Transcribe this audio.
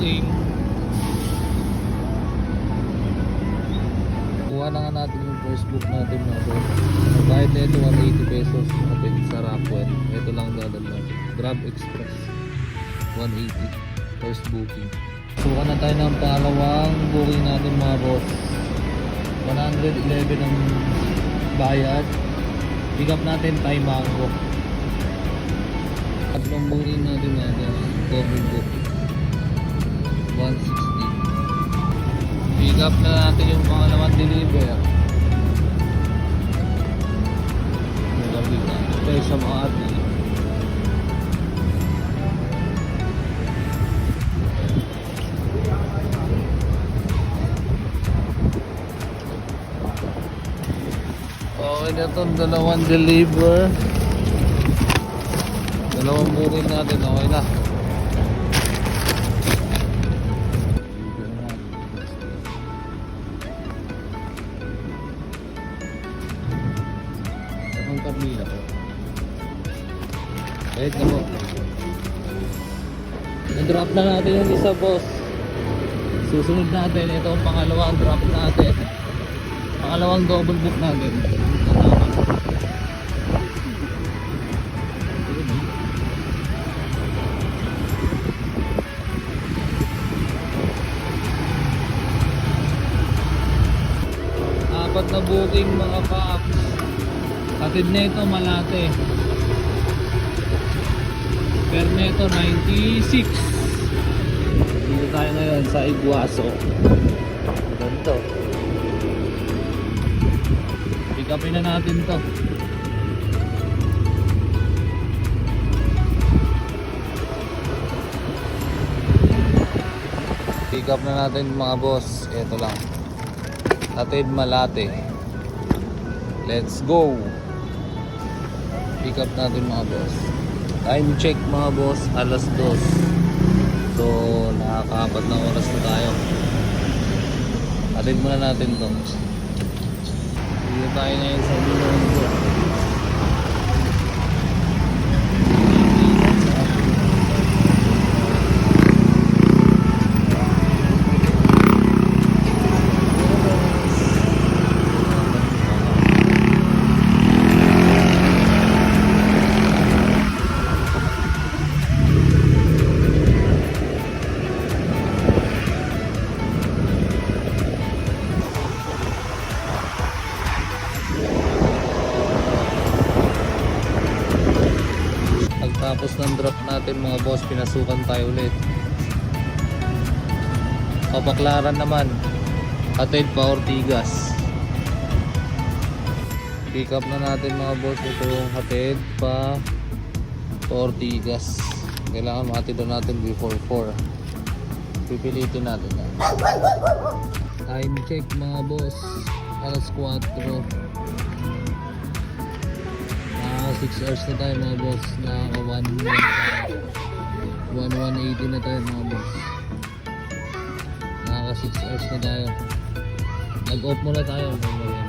booking. Kuha na nga natin yung first book natin mga boss. Ang Bayad na ito 180 pesos natin sa Rapwell. Ito lang dadal natin. Grab Express. 180. First booking. Suka na tayo ng pangalawang booking natin mga boss. 111 ang bayad. Pick up natin Thai Mango. Tatlong booking natin boss. Double book. 160. Pick up na natin yung pangalawang deliver. Gabi ka. Tayo sa mga ati. Okay na itong dalawang deliver. Dalawang booking natin. Okay na. Carmila po. Wait na po. Na-drop na natin yung isa boss. Susunod natin. Ito ang pangalawang drop natin. Pangalawang double book natin. Ito na. Apat na booking mga paps. Katid na ito Malate. Perneto 96. Dito tayo ngayon sa Iguaso. Ganito. Pick upin na natin to. Pick up na natin mga boss. Ito lang. Atid Malate. Let's go! Pick up natin mga boss. Time check mga boss, alas dos. So, nakakaapat na oras na tayo. Atid muna natin to. Dito tayo ngayon sa Bilongo. Pagtapos ng drop natin mga boss, pinasukan tayo ulit. Papaklaran naman. Atid pa Ortigas. Pick up na natin mga boss ito yung hatid pa Ortigas. Kailangan makatid na natin before 4. Pipilitin natin yan. Time check mga boss. Alas 4. 6 hours na tayo mga boss. Naka 1 180 na tayo mga boss. Naka 6 hours na tayo. Nag-off muna tayo. May merienda